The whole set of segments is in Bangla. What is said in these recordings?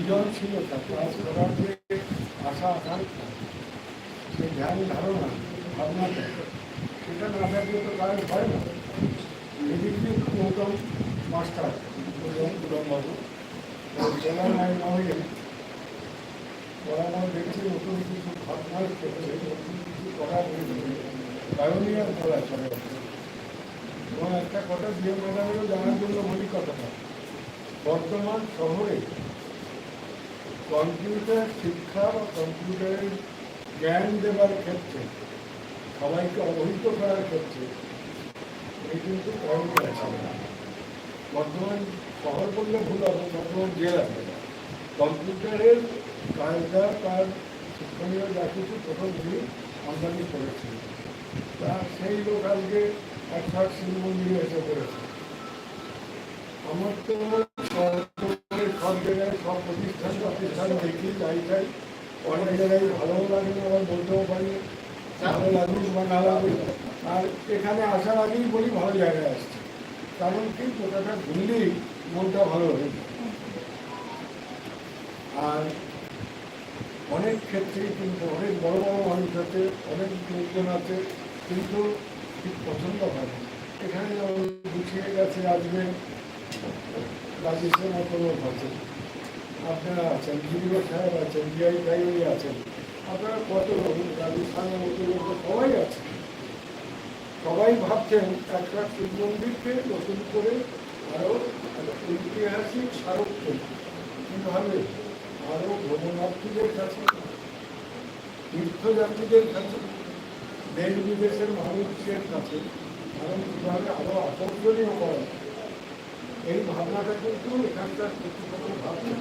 সৃজনশীলতা কাজ করার যে আশা আকাঙ্ক্ষা সে ধ্যান, ধারণা ভাবনাটা সেটা না থাকলে তো কাজ হয় না। এদিক গৌতম মাস্টার গৌতম পুরমবাবু জেলার নাই মহলে বরাবর দেখছি নতুন কিছু ভাবনার ক্ষেত্রে নতুন কিছু করার পায়োনিয়ার বলা চলে। এবং একটা কথা দিয়ে ম্যাডামেরও জানার জন্য বলি কথাটা। বর্তমান শহরে কম্পিউটার শিক্ষা বা কম্পিউটারের জ্ঞান দেওয়ার ক্ষেত্রে, সবাইকে অবহিত করার ক্ষেত্রে, এই কিন্তু পয়েন্ট আছে বর্তমান শহর বললে ভুল হবে, বর্তমান জেলা কম্পিউটারের কাজটা তার শিক্ষণীয় যা কিছু প্রথম দিন আমদানি করেছে তা সেই লোক আজকে একসাথ শিব মন্দিরে এসে করেছে আমার তো সব জায়গায় সব প্রতিষ্ঠান প্রতিষ্ঠান দেখি যাই যাই অনেক জায়গায় ভালোও লাগে আবার বলতেও পারি। ভালো লাগুক বা না লাগুক, আর এখানে আসার আগেই বলি ভালো জায়গায় আসছে। কারণ কি, কোথাটা ঘুরলেই মনটা ভালো হয়ে আর অনেক ক্ষেত্রেই কিন্তু, অনেক বড় বড় মানুষ আছে, অনেক লোকজন আছে, কিন্তু ঠিক পছন্দ হয় না। এখানে যেমন গুছিয়ে গেছে আজকে, রাজেশের মতো লোক আছেন আপনারা আছেন, বিডিও সাহেব আছেন জিআই টাইমই আছেন, আপনারা কত লোক রাজস্থানের মতো লোক সবাই আছে সবাই ভাবছেন একটা শিব মন্দিরকে নতুন করে আরও ঐতিহাসিক স্মারক কীভাবে আরও ভ্রমণার্থীদের কাছে, তীর্থযাত্রীদের কাছে, দেশ বিদেশের মানুষের কাছে, আরও কীভাবে আরও আকর্ষণীয় করা। এই ভাবনাটা কিন্তু এখানকার কর্তৃপক্ষ ভাবনা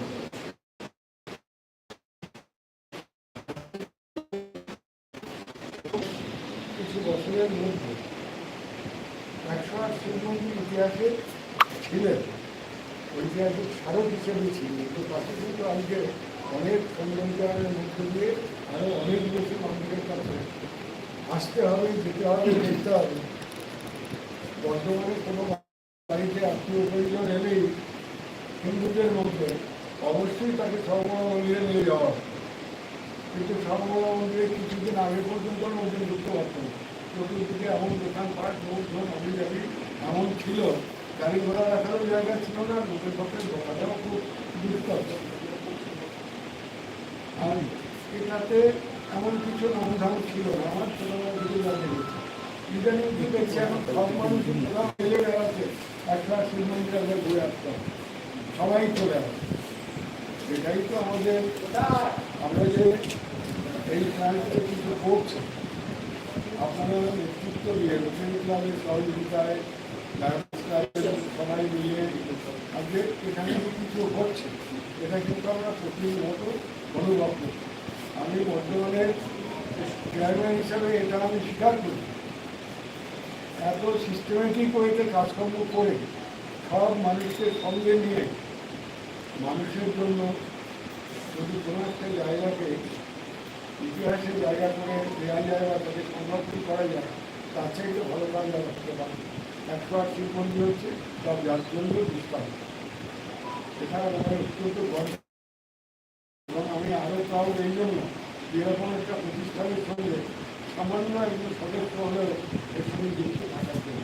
হিসেবে ছিল কিন্তু তাকে কিন্তু আজকে অনেক সৌন্দর্যায়নের মধ্যে দিয়ে আরও অনেক বেশি মানুষের কাছে আসতে হবে, যেতে হবে দেখতে হবে বর্তমানে কোনো বাড়িতে আত্মীয় পরিজন এলেই হিন্দুদের মধ্যে অবশ্যই তাকে সর্বমা মন্দিরে নিয়ে যাওয়া। কিন্তু সর্বমা মন্দিরে কিছুদিন আগে পর্যন্ত লোকজন ঢুকতে পারত চতুর্দিকে এমন দোকানপাট লোকজন আমি এমন ছিল গাড়ি ঘোড়া রাখারও জায়গা ছিল না, লোকের পক্ষে ঢোকাটাও খুব আর এটাতে এমন কিছু নামধাম ছিল আমার ছোটবেলা ইদানিং কি দেখছি, এখন সব মানুষ ফেলে বেড়াচ্ছে একটা শিব মন্দিরে ঘুরে আসতাম সবাই চলে আসে এটাই তো আমাদের, আমরা যে এই প্ল্যানটা কিছু করছি। আপনারা নেতৃত্ব দিয়ে রোটারি ক্লাবের সহযোগিতায় সবাই মিলিয়ে আজকে এখানে কিছু হচ্ছে, এটা কিন্তু আমরা প্রতিনিয়ত অনুভব করছি। আমি বর্তমানে চেয়ারম্যান হিসাবে এটা আমি স্বীকার করি। এত সিস্টেমেটিক ওয়েতে কাজকর্ম করে সব মানুষকে সঙ্গে নিয়ে মানুষের জন্য যদি কোনো একটা জায়গাকে, ইতিহাসের জায়গা করে দেওয়া যায় বা তাকে সংরক্ষণ করা যায়, তার চাইতে ভালো কাজ আর হতে পারে একশো আট শিল্পন্দি হচ্ছে সব জন্য দৃষ্টান্ত এখানে আমার অত্যন্ত গর্ব এবং আমি আরও প্রাউড এই জন্য যেরকম একটা প্রতিষ্ঠানের সঙ্গে সামান্য একজন সদস্য হলেও এর সঙ্গে যুক্ত থাকার জন্য।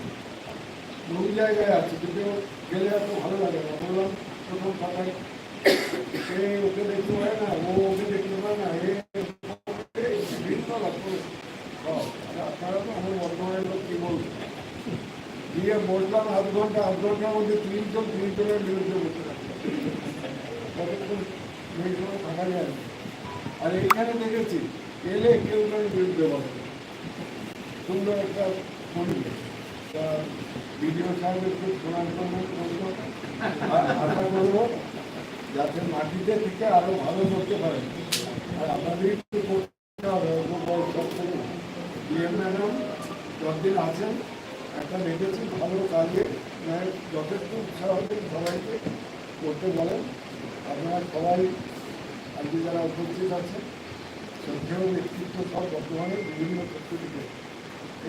বহু জায়গায় আছে, কিন্তু গেলে এত ভালো লাগে না। বললাম, প্রথম কথায়, সে ওকে দেখতে পারে না, ও ওকে দেখতে পারে না, এ এই বিভিন্ন লক্ষ্য সব। আর আপনারা তো আমার বর্তমানের লোক কি বলব দিয়ে বললাম আধ ঘণ্টা, আধ ঘণ্টার মধ্যে তিনজন, তিনজনের বিরুদ্ধে বসে থাকবে থাকা যায় আর এখানে দেখেছি, এলে কেউ কারোর বিরুদ্ধে বলে সুন্দর একটা পরিবেশ বিডিও সাহেবের খুব আশা করব যাতে মাটিতে থেকে আরও ভালো করতে পারে। আর আমাদের একটু করতে হবে ডিএম ম্যাডাম যতদিন আছেন একটা দেখেছি ভালো কাজে মানে যথেষ্ট উৎসাহ সবাইকে করতে বলেন। আপনারা সবাই আজকে যারা উপস্থিত আছেন, শ্রদ্ধেয় ব্যক্তিত্ব সব বর্তমানে বিভিন্ন থেকে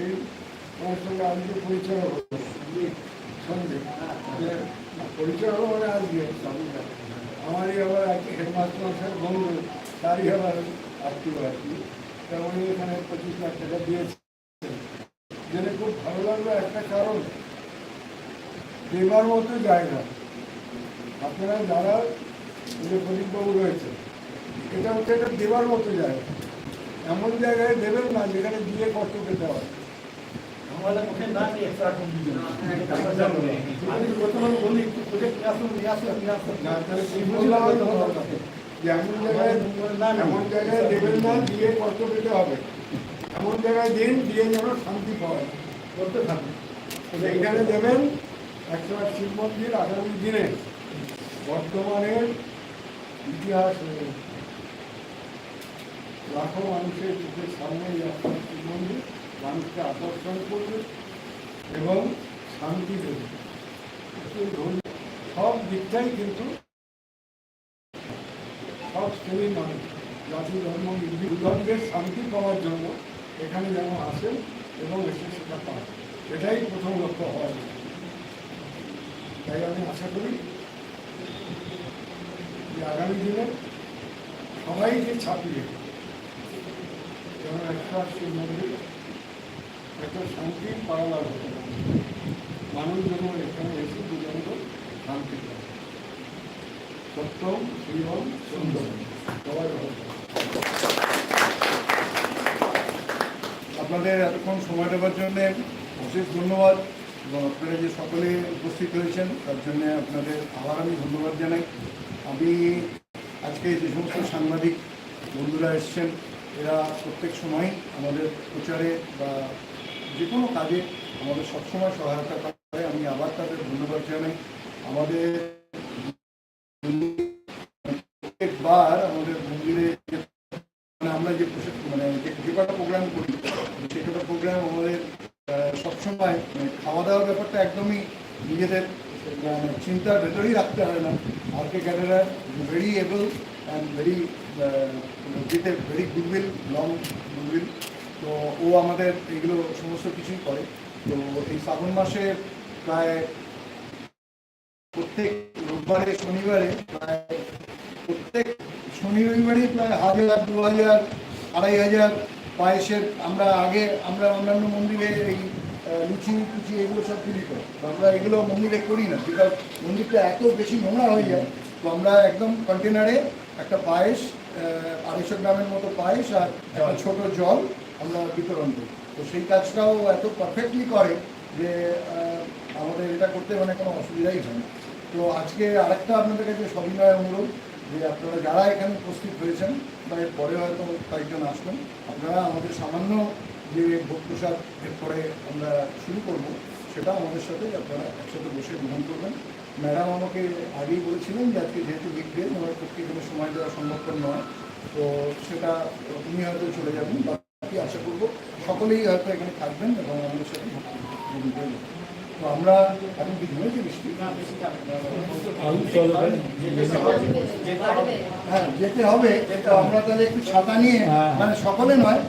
এই তোমার সঙ্গে আজকে পরিচয় হলো সঙ্গে। পরিচয় হলো মানে আজকে। আমারই আবার এক হেডমাস্টার বন্ধু তারই আবার আত্মীয় আর কি তা এখানে পঁচিশ লাখ টাকা দিয়েছে জেনে খুব ভালো লাগল একটা কারণ। দেবার মতো জায়গা। আপনারা যারা যে প্রদীপবাবু রয়েছে এটা হচ্ছে একটা দেবার মতো জায়গা। এমন জায়গায় দেবেন না যেখানে দিয়ে কষ্ট পেতে হয়। আমাদের মুখে না নিয়ে একটা এখন আমি প্রথমে বলি একটু প্রজেক্ট নিয়ে আসুন নিয়ে আসুন নিয়ে আসুন। না, তাহলে সেই বললাম যে এমন জায়গায় এমন জায়গায় দেবেন না দিয়ে কষ্ট পেতে হবে। এমন জায়গায় দিন, দিয়ে যেন শান্তি পাওয়া করতে থাকুন। এইখানে দেবেন একশো আট শিব মন্দির আগামী দিনে বর্তমানের ইতিহাস লাখো মানুষের চোখের সামনে শিব মন্দির, মানুষকে আকর্ষণ করবে এবং শান্তি দেবে। সব দিকটাই কিন্তু সব শ্রেণির মানুষ, জাতি, ধর্ম নির্বিধর্মের শান্তি পাওয়ার জন্য এখানে যেন আসেন এবং এসে সেটা পান এটাই প্রথম লক্ষ্য হওয়া তাই আমি আশা করি যে আগামী দিনে সবাইকে ছাপিয়ে যেমন একটা শিব মন্দির, একটা শান্তির পাড়ালার হতে মানুষ যেন এখানে এসে দুজন শান্তি পায় সত্যম শিবম সুন্দর সবাই ভালো থাকবে। আপনাদের এতক্ষণ সময় দেওয়ার জন্য অশেষ ধন্যবাদ এবং আপনারা যে সকলে উপস্থিত হয়েছেন, তার জন্য আপনাদের আবার আমি ধন্যবাদ জানাই। আমি আজকে যে সমস্ত সাংবাদিক বন্ধুরা এসছেন, এরা প্রত্যেক সময় আমাদের প্রচারে বা যে কোনো কাজে আমাদের সবসময় সহায়তা করে। আমি আবার তাদের ধন্যবাদ জানাই। আমাদের প্রত্যেকবার আমাদের মন্দিরে যে মানে আমরা যে প্রসে- মানে যে যে কটা প্রোগ্রাম করি সে কটা প্রোগ্রাম আমাদের সবসময় মানে খাওয়া দাওয়ার ব্যাপারটা একদমই নিজেদের মানে চিন্তার ভেতরেই রাখতে হয় না। আর কে very able and very with very goodwill long goodwill তো ও আমাদের এগুলো সমস্ত কিছুই করে। তো এই শ্রাবণ মাসে প্রায় প্রত্যেক রোববারে, শনিবারে প্রায় প্রত্যেক শনি রবিবারে প্রায় হাজার, দু হাজার, আড়াই হাজার পায়েসের আমরা আগে আমরা অন্যান্য মন্দিরে এই লুচি টুচি এগুলো সব বিলি করি তো আমরা এগুলো মন্দিরে করি না বিকজ মন্দিরটা এত বেশি নোংরা হয়ে যায়। তো আমরা একদম কন্টেনারে একটা পায়েস আড়াইশো গ্রামের মতো পায়েস আর একটা ছোট জল আমরা বিতরণ করি। তো সেই কাজটাও এত পারফেক্টলি করে যে আমাদের এটা করতে মানে কোনো অসুবিধাই হয় না। তো আজকে আরেকটা আপনাদের কাছে সবিনয় অনুরোধ। যে আপনারা যারা এখানে উপস্থিত হয়েছেন, বা এর পরে হয়তো কয়েকজন আসবেন, আপনারা আমাদের সামান্য যে ভোগ প্রসাদ এরপরে আমরা শুরু করব, সেটা আমাদের সাথে আপনারা একসাথে বসে গ্রহণ করবেন। ম্যাডাম আমাকে আগেই বলেছিলেন যে আজকে যেহেতু উইকডে ওনার পক্ষে কোনো সময় দেওয়া সম্ভবপর নয়। তো সেটা উনি হয়তো চলে যাবেন, বাকি আশা করব সকলেই হয়তো এখানে থাকবেন এবং আমাদের সাথে ভোগ গ্রহণ করবেন। তো আমরা এখন কি ধরেছি বৃষ্টি হ্যাঁ যেতে হবে। তো আমরা তাহলে একটু ছাতা নিয়ে মানে সকলে নয়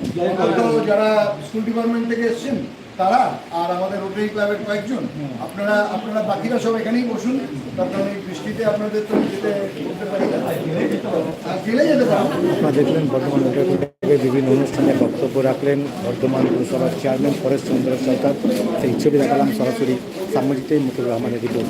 যারা স্কুল ডিপার্টমেন্ট থেকে এসেছেন তারা আর আমাদের রোটারি ক্লাবের কয়েকজন আপনারা আপনারা বাকিরা সব এখানেই বসুন। তার কারণ এই বৃষ্টিতে আপনাদের তো যেতে করতে পারি না। আর গেলে যেতে দেখলেন থেকে বিভিন্ন অনুষ্ঠানে বক্তব্য রাখলেন বর্ধমান পুরসভার চেয়ারম্যান পরেশ চন্দ্র সরকার। সেই ছবি দেখালাম সরাসরি। সাংবাদিকটাই মুকুল রহমানের রিপোর্ট।